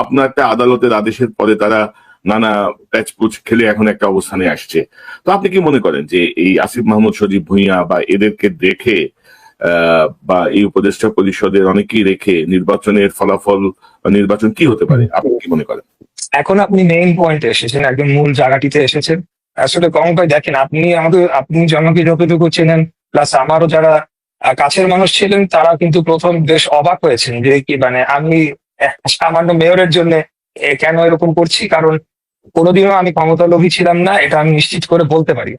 আপনার একটা আদালতের আদেশের পরে তারা নানা প্যাচপুচ খেলে এখন একটা অবস্থানে আসছে। তো আপনি কি মনে করেন যে এই আসিফ মাহমুদ সজীব ভুঁইয়া বা এদেরকে দেখে বা এই উপদেষ্টা পরিষদের অনেকেই রেখে নির্বাচনের ফলাফল নির্বাচন কি হতে পারে? আপনি কি মনে করেন? এখন আপনি মেইন পয়েন্টে এসেছেন, একদম মূল জায়গাটিতে এসেছেন। আসলে কম দেখেন, আপনি আমাদের, আপনি জনকে যতটুকু চেনেন প্লাস আমারও যারা কাছের মানুষ ছিলেন তারা কিন্তু প্রথম বেশ অবাক হয়েছেন যে কি মানে আমি সামান্য মেয়রের জন্য কেন এরকম করছি? কারণ কোনোদিনও আমি ক্ষমতা লোভী ছিলাম না, এটা আমি নিশ্চিত করে বলতে পারি।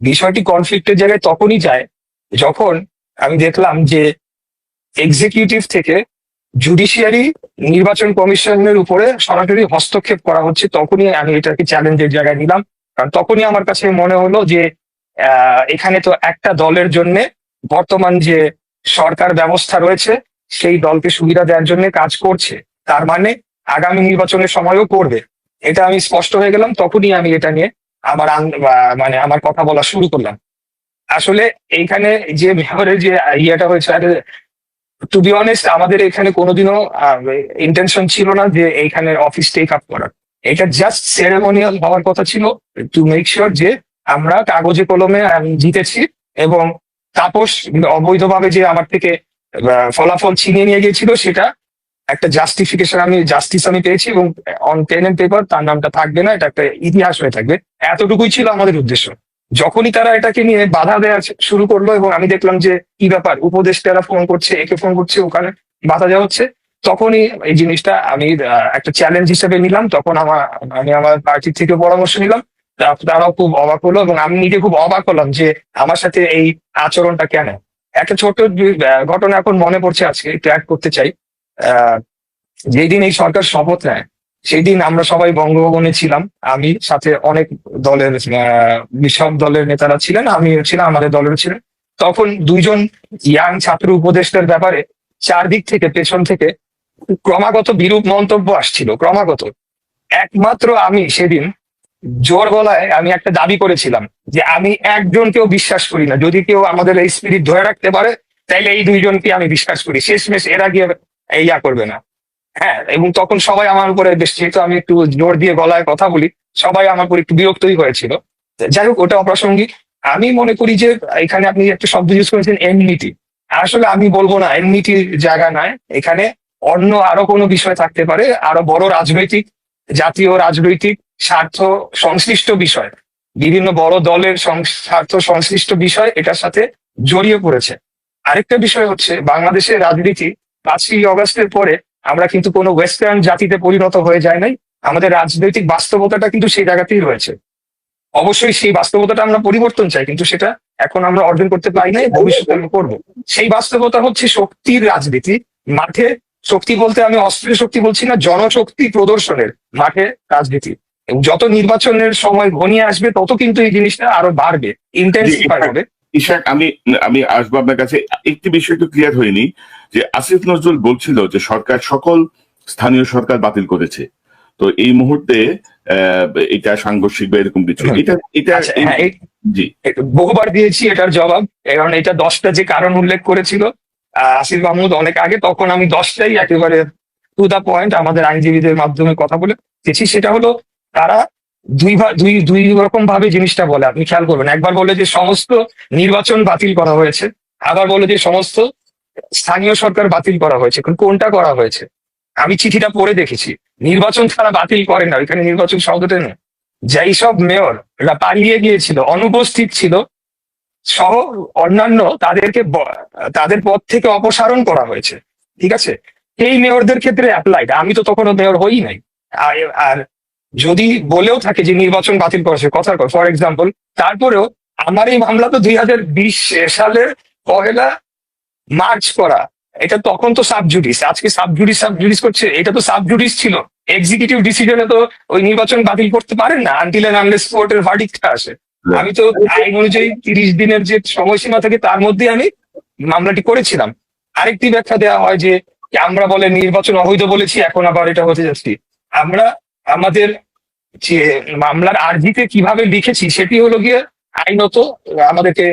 বিষয়টি কনফ্লিক্টের জায়গায় তখনই যায় যখন আমি দেখলাম যে এক্সিকিউটিভ থেকে জুডিশিয়ারি নির্বাচন কমিশনের উপরে সরাসরি হস্তক্ষেপ করা হচ্ছে, তখনই আমি এটাকে চ্যালেঞ্জের জায়গায় নিলাম। কারণ তখনই আমার কাছে মনে হলো যে এখানে তো একটা দলের জন্য বর্তমান যে সরকার ব্যবস্থা রয়েছে সেই দলকে সুবিধা দেওয়ার জন্য কাজ করছে। তার মানে আগামী নির্বাচনের সময়ও করবে। এটা আমি স্পষ্ট হয়ে গেলাম, তখনই আমি এটা নিয়ে আমার মানে আমার কথা বলা শুরু করলাম। আসলে এইখানে যে মেয়রের যে ইয়েটা হয়েছে, আর টু বি অনেস্ট আমাদের এখানে কোনোদিনও ইন্টেনশন ছিল না যে এইখানে অফিস টেক আপ করার। এটা জাস্ট সেরেমোনিয়াল হওয়ার কথা ছিল টু মেক শিওর যে আমরা কাগজে কলমে জিতেছি এবং তাপস অবৈধভাবে যে আমার থেকে ফলাফল ছিনিয়ে নিয়ে গিয়েছিল সেটা। একটা জাস্টিফিকেশন আমি জাস্টিস আমি পেয়েছি এবং অন পেন এন্ড পেপার তার নামটা থাকবে না, এটা একটা ইতিহাস হয়ে থাকবে। এতটুকুই ছিল আমাদের উদ্দেশ্য। যখনই তারা এটাকে নিয়ে বাধা দেওয়া শুরু করল এবং আমি দেখলাম যে, কি ব্যাপার? উপদেষ্টারা ফোন করছে, একে ফোন করছে, ওখানে বাধা দেওয়া হচ্ছে। তখনই এই জিনিসটা আমি একটা চ্যালেঞ্জ হিসেবে নিলাম। তখন আমার আমি আমার পার্টির থেকে পরামর্শ নিলাম। তারাও খুব অবাক হলো এবং আমি নিজে খুব অবাক হলাম যে, আমার সাথে এই আচরণটা কেন? একটা ছোট যে- আহ, ঘটনা এখন মনে পড়ছে আজকে অ্যাড করতে চাই। আহ, যেই দিন এই সরকার শপথ নেয় সেই দিন আমরা সবাই বঙ্গভবনে ছিলাম। আমি সাথে অনেক দলের সব দলের নেতারা ছিলেন আমি ছিলাম আমাদের দলের ছিলেন। তখন দুইজন ইয়াং ছাত্র উপদেষ্টার ব্যাপারে চারদিক থেকে পেছন থেকে ক্রমাগত বিরূপ মন্তব্য আসছিল ক্রমাগত। একমাত্র আমি সেদিন জোর গলায় আমি একটা দাবি করেছিলাম যে আমি একজনকেও বিশ্বাস করি না। যদি কেউ আমাদের এই স্পিরিট ধরে রাখতে পারে, তাইলে এই দুইজনকে আমি বিশ্বাস করি। শেষমেশ এরা গিয়ে ইয়া করবে না। হ্যাঁ এবং তখন সবাই আমার উপরে, বেশ যেহেতু আমি একটু জোর দিয়ে গলায় কথা বলি, সবাই আমার উপর একটু বিরক্তই হয়েছিল। যাই হোক, ওটা অপ্রাসঙ্গিক। আমি মনে করি যে এখানে আপনি একটা শব্দ ইউজ করেছেন এমনিটি আসলে আমি বলব না এমনিটির জায়গা নয়। এখানে অন্য আরও কোনো বিষয় থাকতে পারে, আরও বড় রাজনৈতিক, জাতীয় রাজনৈতিক স্বার্থ সংশ্লিষ্ট বিষয়। বিভিন্ন বড় দলের স্বার্থ সংশ্লিষ্ট বিষয় এটার সাথে জড়িয়ে পড়েছে। আরেকটা বিষয় হচ্ছে, বাংলাদেশের রাজনীতি পাঁচই অগস্টের পরে আমরা কিন্তু কোনো ওয়েস্টার্ন জাতিতে পরিণত হয়ে যায় নাই। আমাদের রাজনৈতিক বাস্তবতাটা কিন্তু সেই জায়গাতেই রয়েছে। অবশ্যই সেই বাস্তবতাটা আমরা পরিবর্তন চাই, কিন্তু সেটা এখন আমরা অর্জন করতে পারি নাই, ভবিষ্যতে আমরা করব। সেই বাস্তবতা হচ্ছে শক্তির রাজনীতি। মাঠে শক্তি বলতে আমি অস্ত্রের শক্তি বলছি না, জনশক্তি প্রদর্শনের মাঠে রাজনীতি। যত নির্বাচনের সময় ঘনিয়ে আসবে তত কিন্তু এই জিনিসটা আরও বাড়বে ইন্টেন্সিফাই হবে। ইশাক আমি আমি আসব আপনার কাছে একটি বিষয় একটু ক্লিয়ার হয়নি যে আসিফ নজরুল বলছিল যে সরকার সকল স্থানীয় সরকার বাতিল করেছে। তো এই মুহূর্তে এটা সাংঘর্ষিক বা এরকম কিছু। হুম। এটা এটা আচ্ছা, হ্যাঁ, জি। বহুবার দিয়েছি এটার জবাব কারণ এটা দশটা যে কারণ উল্লেখ করেছিল আসিফ মাহমুদ অনেক আগে তখন আমি দশটাই একেবারে টু দা পয়েন্ট আমাদের আইনজীবীদের মাধ্যমে কথা বলে দিয়েছি। সেটা হলো তারা দুই দুই দুই রকম ভাবে জিনিসটা বলে, আপনি খেয়াল করবেন। একবার বলে যে সমস্ত নির্বাচন বাতিল করা হয়েছে, আবার বলে যে সমস্ত স্থানীয় সরকার বাতিল করা হয়েছে। কোনটা করা হয়েছে? আমি চিঠিটা পড়ে দেখেছি। নির্বাচন তারা বাতিল করে না, ওইখানে নির্বাচন শব্দটা নেই। যেই সব মেয়র এরা পালিয়ে গিয়েছিল, অনুপস্থিত ছিল, সহ অন্যান্য তাদেরকে তাদের পদ থেকে অপসারণ করা হয়েছে। ঠিক আছে? এই মেয়রদের ক্ষেত্রে অ্যাপ্লাইড আমি তো তখনও মেয়র হই নাই। আর যদি বলেও থাকে যে নির্বাচন বাতিল করেছে কথার কথা। ফর এক্সাম্পল তারপরেও আমার এই মামলা তো দুই হাজার বিশ সালের পহেলা মার্চ করা। এটা তখন তো সাবজুডিস। আজকে সাবজুডিস সাবজুডিস করছে। এটা তো সাবজুডিস ছিল। এক্সিকিউটিভ ডিসিশনে তো ওই নির্বাচন বাতিল করতে পারেন না আনটিল এন্ড আনলেস কোর্টের ভার্ডিকটা আসে। আমি তো আইন অনুযায়ী তিরিশ দিনের যে সময়সীমা থাকে তার মধ্যে আমি মামলাটি করেছিলাম। আরেকটি ব্যাখ্যা দেওয়া হয় যে আমরা বলে নির্বাচন অবৈধ বলেছি এখন আবার এটা হতে যাচ্ছি। আমরা আমাদের যে মামলার আর্জিতে কীভাবে লিখেছি সেটি হলো গিয়ে আইনত আমাদেরকে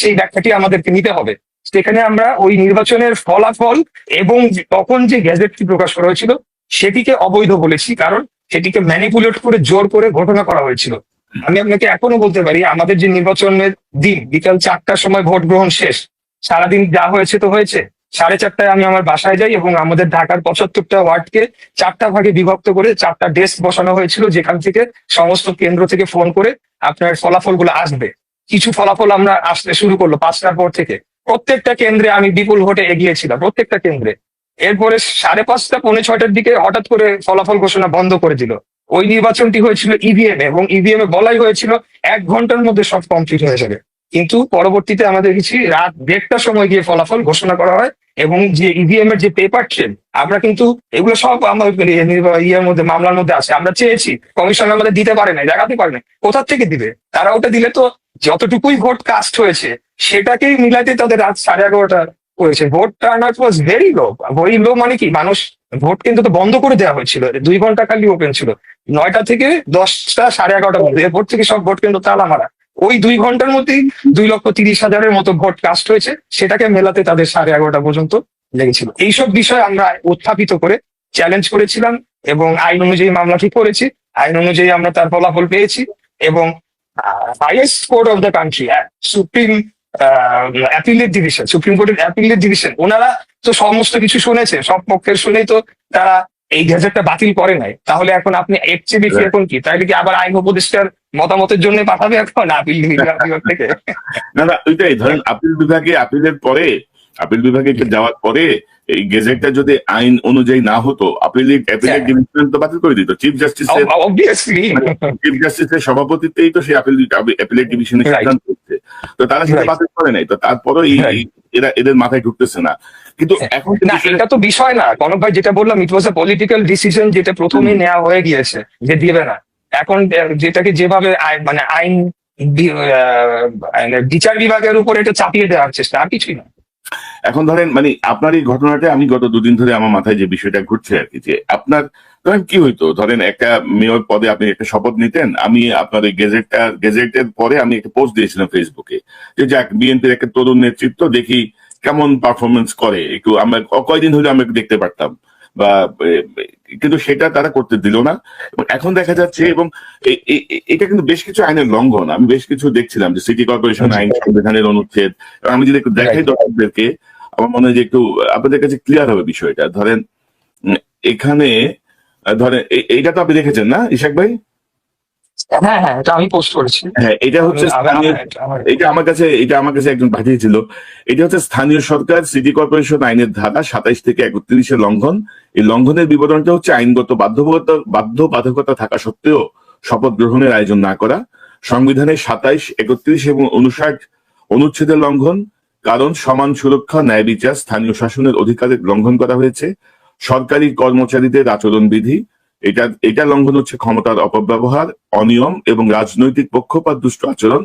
সেই ব্যাখ্যাটি আমাদেরকে নিতে হবে। সেখানে আমরা ওই নির্বাচনের ফলাফল এবং তখন যে গ্যাজেটটি প্রকাশ করা হয়েছিল সেটিকে অবৈধ বলেছি, কারণ সেটিকে ম্যানিপুলেট করে, জোর করে ঘটনা করা হয়েছিল। আমি আপনাকে এখনও বলতে পারি, আমাদের যে নির্বাচনের দিন, বিকাল চারটার সময় ভোট গ্রহণ শেষ, সারাদিন যা হয়েছে তো হয়েছে। সাড়ে চারটায় আমি আমার বাসায় যাই এবং আমাদের ঢাকার পঁচাত্তরটা ওয়ার্ডকে চারটা ভাগে বিভক্ত করে চারটা ডেস্ক বসানো হয়েছিল, যেখান থেকে সমস্ত কেন্দ্র থেকে ফোন করে আপনার ফলাফলগুলো আসবে। কিছু ফলাফল আমরা আসতে শুরু করল পাঁচটার পর থেকে। প্রত্যেকটা কেন্দ্রে আমি বিপুল ভোটে এগিয়েছিলাম প্রত্যেকটা কেন্দ্রে। এরপরে সাড়ে পাঁচটা, পৌনে ছয়টার দিকে হঠাৎ করে ফলাফল ঘোষণা বন্ধ করে দিল। ওই নির্বাচনটি হয়েছিল ইভিএম এবং ইভিএম এ বলাই হয়েছিল এক ঘণ্টার মধ্যে সব কমপ্লিট হয়ে যাবে। কিন্তু পরবর্তীতে আমাদের কিছু রাত দেড়টার সময় গিয়ে ফলাফল ঘোষণা করা হয় এবং যে ইভিএম এর যে পেপার ট্রেন আমরা কিন্তু এগুলো সব আমাদের ইয়ের মধ্যে মামলার মধ্যে আছে। আমরা চেয়েছি কমিশন আমাদের দিতে পারে না দেখাতে পারে না কোথা থেকে দিবে? তারা ওটা দিলে তো যতটুকুই ভোট কাস্ট হয়েছে, সেটাকেই মিলাতে তাদের রাত সাড়ে এগারোটা করেছে। Vote turn out was very low very low মানে কি? মানুষ ভোট কিন্তু তো বন্ধ করে দেওয়া হয়েছিল। দুই ঘণ্টা খালি ওপেন ছিল। নয়টা থেকে দশটা সাড়ে এগারোটা পর্যন্ত এরপর থেকে সব ভোট কিন্তু তালা মারা। ওই দুই ঘণ্টার মধ্যেই দুই লক্ষ তিরিশ হাজারের মতো ভোট কাস্ট হয়েছে। সেটাকে মেলাতে তাদের সাড়ে এগারোটা পর্যন্ত লেগেছিল। এইসব বিষয় আমরা উত্থাপিত করে চ্যালেঞ্জ করেছিলাম এবং আইন অনুযায়ী মামলাটি করেছি। আইন অনুযায়ী আমরা তার ফলাফল পেয়েছি এবং highest court of the country supreme অ্যাপিলের division supreme কোর্টের অ্যাপিলের ডিভিশন ওনারা তো সমস্ত কিছু শুনেছে সব পক্ষের শুনেই তো তারা এই গ্যাজেটটা বাতিল করে নাই। তাহলে এখন আপনি এর চেয়ে বেশি. এখন কি? তাইলে কি আবার আইন উপদেষ্টার মতামতের জন্য পাঠাবে এখন আপিল বিভাগ থেকে? না না ওইটাই। ধরেন আপিল বিভাগে আপিলের পরে আপিল বিভাগে যাওয়ার পরে এই গেজেটটা যদি আইন অনুযায়ী না হতো আপিল অ্যাপিলের হ্যাঁ। ডিভিশন তো বাতিল করে দিত। চিফ অবভিয়াসলি চিফ জাস্টিসের সভাপতিত্বেই তো সেই আপিল অ্যাপিলেট ডিভিশনের সিদ্ধান্ত হচ্ছে তো তারা সেটা বাতিল করে নাই। তো. এই- এরা এদের মাথায় ঢুকতেছে না। কিন্তু এখন না এটা তো বিষয় না। কনক ভাই যেটা বললাম ইট ওয়াজ এ পলিটিক্যাল ডিসিশন যেটা প্রথমেই নেওয়া হয়ে গিয়েছে। যে দিবে না। এখন যেটাকে যেভাবে মানে আইন মানে বিচার বিভাগের উপর এটা চাপিয়ে দেওয়ার চেষ্টা, আর কিছুই না। এখন ধরেন মানে আপনার এই ঘটনাটা, আমি গত দুদিন ধরে আমার মাথায় যে বিষয়টা ঘুরছে আর কি, যে আপনার, ধরেন কি হইতো? ধরেন একটা মেয়র পদে আপনি একটা শপথ নিতেন, আমি আপনার এই গেজেটটা, গেজেটের পরে আমি একটা পোস্ট দিয়েছিলাম ফেসবুকে, যে যাক, বিএনপির একটা তরুণ নেতৃত্ব, দেখি কেমন পারফরমেন্স করে। একটু আমরা কয়দিন ধরে আমরা দেখতে পারতাম, বা কিন্তু সেটা তারা করতে দিল না। এবং এখন দেখা যাচ্ছে এবং এটা কিন্তু বেশ কিছু আইনের লঙ্ঘন। আমি বেশ কিছু দেখছিলাম যে সিটি কর্পোরেশন আইন সংবিধানের অনুচ্ছেদ। আমি যদি একটু দেখাই. দর্শকদেরকে আমার মনে হয় যে একটু আপনাদের কাছে ক্লিয়ার হবে বিষয়টা। ধরেন এখানে ধরেন এইটা তো আপনি দেখেছেন না ইশাক ভাই? হ্যাঁ হ্যাঁ এটা আমি পোস্ট করেছি। হ্যাঁ এটা হচ্ছে আমি- স্থানীয় আমি- এটা আমার- এটা আমার কাছে এটা আমার কাছে একজন পাঠিয়েছিল। এটা হচ্ছে স্থানীয় সরকার সিটি কর্পোরেশন আইনের ধারা সাতাইশ থেকে একত্রিশের লঙ্ঘন। এই লঙ্ঘনের বিবরণটা হচ্ছে আইনগত বাধ্যবাধকতা বাধ্যবাধকতা থাকা সত্ত্বেও শপথ গ্রহণের আয়োজন না করা। সংবিধানের সাতাইশ একত্রিশ এবং উনষাট অনুচ্ছেদের লঙ্ঘন। কারণ সমান সুরক্ষা ন্যায় বিচার স্থানীয় শাসনের অধিকারের লঙ্ঘন করা হয়েছে। সরকারি কর্মচারীদের আচরণবিধি এটা এটা লঙ্ঘন হচ্ছে ক্ষমতার অপব্যবহার, অনিয়ম এবং রাজনৈতিক পক্ষপাত দুষ্ট আচরণ,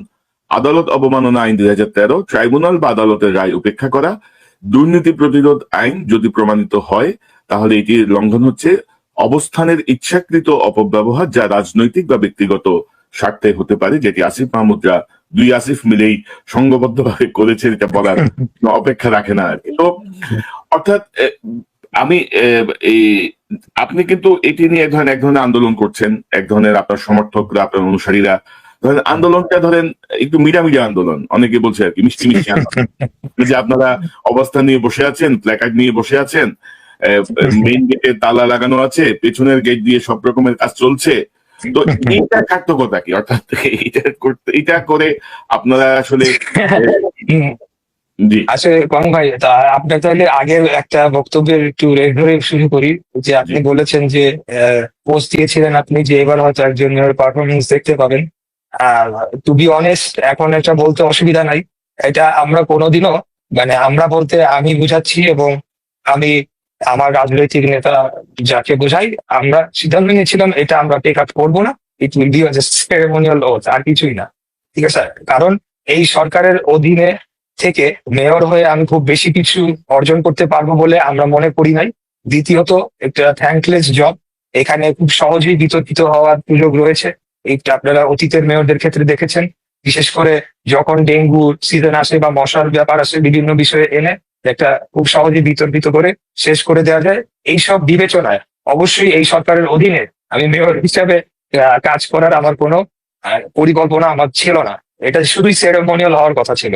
আদালত অবমাননা আইন দুই হাজার তেরো, ট্রাইব্যুনাল বা আদালতের রায় উপেক্ষা করা, দুর্নীতি প্রতিরোধ আইন যদি প্রমাণিত হয়, তাহলে এটির লঙ্ঘন হচ্ছে অবস্থানের ইচ্ছাকৃত অপব্যবহার যা রাজনৈতিক বা ব্যক্তিগত স্বার্থে হতে পারে, যেটি আসিফ মাহমুদরা দুই আসিফ মিলেই সংঘবদ্ধভাবে করেছে, এটা বলার অপেক্ষা রাখে না আর অর্থাৎ আমি এই আপনি কিন্তু এটি নিয়ে এক ধরনের এক ধরনের আন্দোলন করছেন এক ধরনের আপনার সমর্থকরা আপনার অনুসারীরা। ধরেন আন্দোলনটা ধরেন একটু মিডা মিডা আন্দোলন অনেকে বলছে আর কি মিষ্টি মিষ্টি আন্দোলন। যে আপনারা অবস্থান নিয়ে বসে আছেন প্ল্যাকার্ড নিয়ে বসে আছেন মেইন গেটে তালা লাগানো আছে পেছনের গেট দিয়ে সব রকমের কাজ চলছে। তো এইটা সার্থকতা কি? অর্থাৎ এটা করতে এটা করে আপনারা আসলে হুম, জি। আসলে কম ভাই তা আপনার তাহলে আগের একটা বক্তব্যের একটু রেট ধরে শুরু করি যে আপনি বলেছেন যে পোস্ট দিয়েছিলেন আপনি যে এবার হয়তো একজন পারফরমেন্স দেখতে পাবেন। টু বি অনেস্ট এখন এটা বলতে অসুবিধা নাই। এটা আমরা কোনোদিনও মানে আমরা বলতে আমি বুঝাচ্ছি এবং আমি আমার রাজনৈতিক নেতা যাকে বোঝাই আমরা সিদ্ধান্ত নিয়েছিলাম এটা আমরা টেক আউট করব না। It will be ceremonial oath আর কিছুই না। ঠিক আছে? কারণ এই সরকারের অধীনে থেকে মেয়র হয়ে আমি খুব বেশি কিছু অর্জন করতে পারব বলে আমরা মনে করি নাই। দ্বিতীয়ত, একটা থ্যাঙ্কলেস জব এখানে খুব সহজেই বিতর্কিত হওয়ার সুযোগ রয়েছে। এইটা আপনারা অতীতের মেয়রদের ক্ষেত্রে দেখেছেন। বিশেষ করে যখন ডেঙ্গু সিজন আসে বা মশার ব্যাপার আসে বিভিন্ন বিষয়ে এনে একটা খুব সহজে বিতর্কিত করে শেষ করে দেওয়া যায়। এইসব বিবেচনায় অবশ্যই এই সরকারের অধীনে আমি মেয়র হিসাবে কাজ করার আমার কোনো পরিকল্পনা আমার ছিল না। এটা শুধুই সেরেমোনিয়াল হওয়ার কথা ছিল।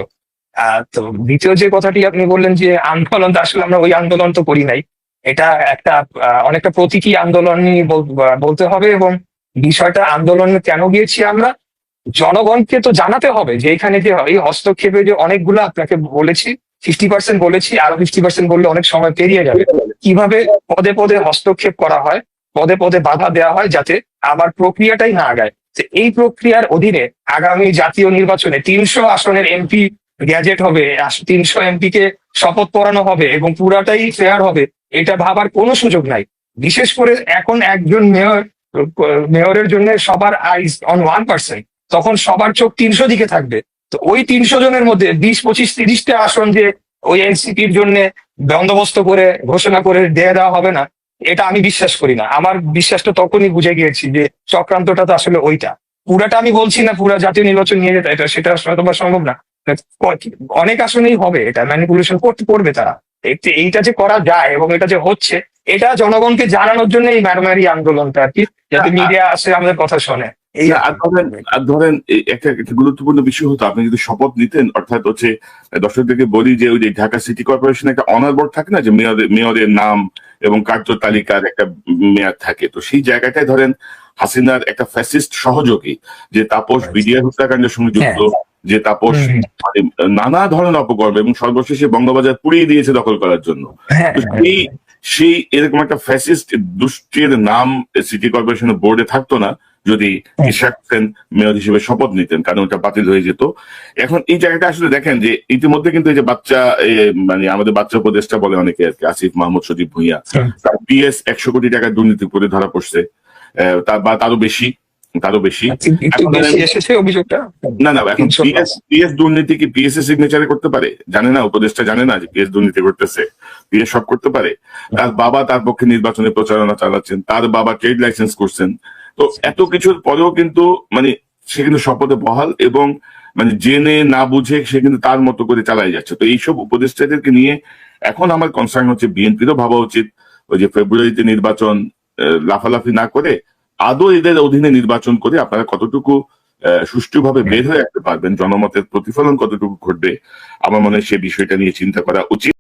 তো দ্বিতীয় যে কথাটি আপনি বললেন যে আন্দোলন আসলে আমরা ওই আন্দোলন তো করি নাই। এটা একটা অনেকটা প্রতীকী আন্দোলনই বল- বলতে হবে এবং বিষয়টা আন্দোলনে কেন গিয়েছি আমরা? জনগণকে তো জানাতে হবে যে এখানে যে এই হস্তক্ষেপে যে অনেকগুলো আপনাকে বলেছি ফিফটি পার্সেন্ট বলেছি, আরও ফিফটি পার্সেন্ট বললে অনেক সময় পেরিয়ে যাবে। কীভাবে পদে পদে হস্তক্ষেপ করা হয়, পদে পদে বাধা দেওয়া হয় যাতে আবার প্রক্রিয়াটাই না আগায়? এই প্রক্রিয়ার অধীনে আগামী জাতীয় নির্বাচনে তিনশো আসনের এমপি গ্যাজেট হবে তিনশো এমপি কে শপথ পড়ানো হবে এবং পুরাটাই ফেয়ার হবে, এটা ভাবার কোনো সুযোগ নাই। বিশেষ করে এখন একজন মেয়র মেয়রের জন্য সবার আইস অন ওয়ান পার্সেন্ট তখন সবার চোখ তিনশো দিকে থাকবে। তো ওই তিনশো জনের মধ্যে বিশ, পঁচিশ, তিরিশটা আসন যে ওই এনসিপির জন্য বন্দোবস্ত করে, ঘোষণা করে দিয়ে দেওয়া হবে না, এটা আমি বিশ্বাস করি না। আমার বিশ্বাসটা তখনই বুঝে গিয়েছি যে চক্রান্তটা তো আসলে ওইটা। পুরাটা আমি বলছি না পুরা জাতীয় নির্বাচন নিয়ে যেতে এটা সেটা হয়তো বা সম্ভব না। অনেক আসনেই হবে এটা ম্যানিপুলেশন করতে করবে তারা। এইটা যে করা যায় এবং এটা যে হচ্ছে এটা জনগণকে জানানোর জন্য এই ম্যারমারি আন্দোলনটা আর কি যাতে মিডিয়া আসে আমাদের কথা শোনে। এই ধরেন ধরেন একটা একটা গুরুত্বপূর্ণ বিষয় হতো আপনি যদি শপথ নিতেন অর্থাৎ হচ্ছে দর্শকদেরকে বলি যে ওই যে ঢাকা সিটি কর্পোরেশন একটা অনার বোর্ড থাকে না যে মেয়রের মেয়রের নাম এবং কার্য তালিকার একটা মেয়াদ থাকে। তো সেই জায়গাটায় ধরেন হাসিনার একটা ফ্যাসিস্ট সহযোগী যে তাপস বিডিআর হত্যাকাণ্ডের সঙ্গে যুক্ত যে তাপস মানে নানা ধরনের অপকর্ম এবং সর্বশেষে বঙ্গবাজার পুড়িয়ে দিয়েছে দখল করার জন্য। হ্যাঁ সেই সেই এরকম একটা ফ্যাসিস্ট দুষ্টির নাম সিটি কর্পোরেশনের বোর্ডে থাকতো না যদি। ইশাক হোসেন মেয়র হিসেবে শপথ নিতেন কারণ ওটা বাতিল হয়ে যেত। এখন এই জায়গাটা আসলে দেখেন যে ইতিমধ্যে কিন্তু এই যে বাচ্চা মানে আমাদের বাচ্চা উপদেষ্টা বলে অনেকে আর কি আসিফ মাহমুদ সজীব ভুইয়া তার পিএস একশো কোটি টাকার দুর্নীতি করে ধরা পড়ছে। আহ, তার বা তারও বেশি। তারও বেশি। অভিযোগটা? না না এখন পিএস পিএস দুর্নীতি কি পিএস এর সিগনেচারে করতে পারে? জানে না উপদেষ্টা জানে না যে পিএস দুর্নীতি করতেছে। পিএস সব করতে পারে। তার বাবা তার পক্ষে নির্বাচনে প্রচারণা চালাচ্ছেন তার বাবা ট্রেড লাইসেন্স করছেন। তো এত কিছুর পরেও কিন্তু মানে সে কিন্তু শপথে বহাল এবং মানে জেনে না বুঝে সে কিন্তু তার মতো করে চালাই যাচ্ছে। তো এইসব উপদেষ্টাদেরকে নিয়ে এখন আমার কনসার্ন হচ্ছে বিএনপিরও ভাবা উচিত। ওই যে ফেব্রুয়ারিতে নির্বাচন লাফালাফি না করে আদৌ এদের অধীনে নির্বাচন করে আপনারা কতটুকু সুষ্ঠুভাবে বের হয়ে আসতে পারবেন, জনমতের প্রতিফলন কতটুকু ঘটবে, আমার মনে হয় সে বিষয়টা নিয়ে চিন্তা করা উচিত।